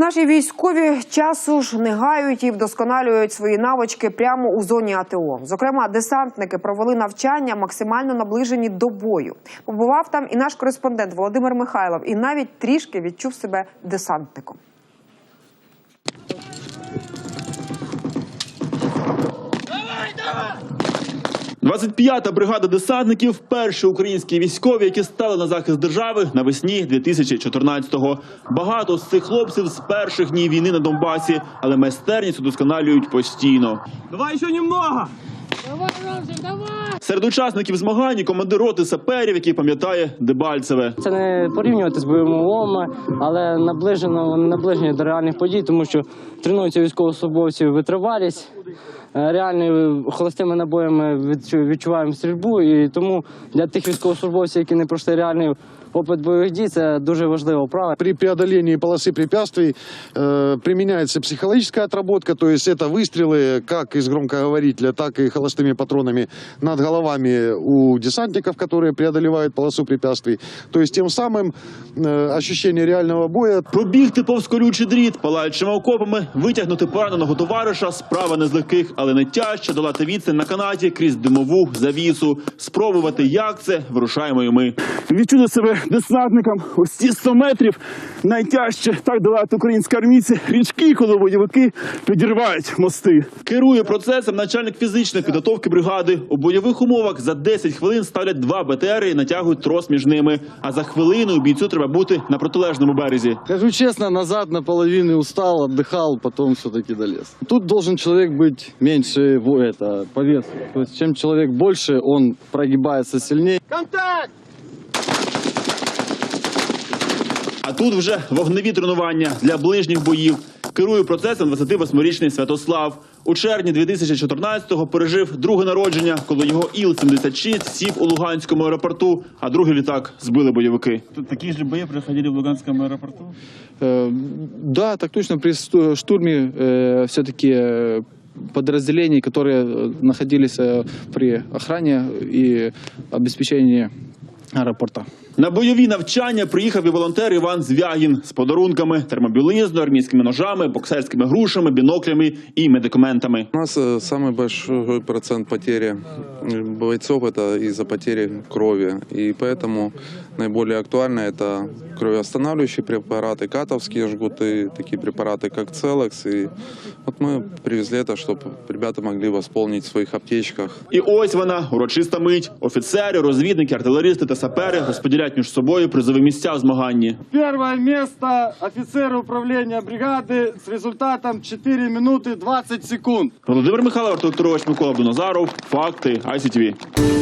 Наші військові часу ж не гають і вдосконалюють свої навички прямо у зоні АТО. Зокрема, десантники провели навчання максимально наближені до бою. Побував там і наш кореспондент Володимир Михайлов, і навіть трішки відчув себе десантником. 25-та бригада десантників перші українські військові, які стали на захист держави навесні 2014-го. Багато з цих хлопців з перших днів війни на Донбасі, але майстерність удосконалюють постійно. Давай еще немного! Серед учасників змагань і командир роти саперів, який пам'ятає Дебальцеве. Це не порівнювати з бойовими умовами, але наближено вони наближені до реальних подій, тому що тренуються військовослужбовці витривалість. е, Реальними холостими набоями відчу- відчуваємо стрільбу, і тому для тих військовослужбовців, які не пройшли реальний опит бойових дій, це дуже важлива вправа. При преодолении полосы препятствий э, применяется психологическая отработка, то есть это выстрелы как из громкоговорителя, так и холостыми патронами над головами у десантников, которые преодолевают полосу препятствий. То есть тем самым э, ощущение реального боя Пробігти повз колючий дріт, палаючими окопами, витягнути пораненого товариша справа не з легких, але не тяжче долати відстань на канаті крізь димову завісу. Спробувати, як це вирушаємо і ми. Відчути себе десантником ось ці 100 метрів найтяжче так долати українські армійці річки, коли бойовики підірвають мости. Керує процесом начальник фізичної підготовки бригади. У бойових умовах за 10 хвилин ставлять два БТРи і натягують трос між ними. А за хвилину бійцю треба бути на протилежному березі. Скажу честно, назад наполовину устал, отдыхал, потом все-таки долез. Тут должен человек быть меньше во- это, по весу. То есть чем человек больше, он прогибается сильнее. А тут вже вогневі тренування для ближніх боїв. Керує процесом 28-річний Святослав. У червні 2014-го пережив друге народження, коли його Іл-76 сів у Луганському аеропорту, а другий літак збили бойовики. Тут такі ж бої проходили в Луганському аеропорту. Да, так точно. При сту- штурме все-таки подразделений, которые э, находились э, при охране и обеспечении аэропорта. На бойові навчання приїхав і волонтер Іван Звягін з подарунками, термобілизною, армійськими ножами, боксерськими грушами, біноклями і медикаментами. У нас э, самый большой процент потери э, бойцов это из-за потери крови. И поэтому наиболее актуально это кровоостанавливающие препараты, катовские жгуты, такие препараты, как Целекс. И вот мы привезли это, чтобы ребята могли восполнить в своих аптечках. І ось вона урочиста мить. Офіцери, розвідники, артилеристи та сапери розподіляють між собою призові місця в змаганні. Первое место офицер управления бригады с результатом 4 минуты 20 секунд. Володимир Михайлов, Артур Вікторович, Микола Буназаров. Факти ICTV.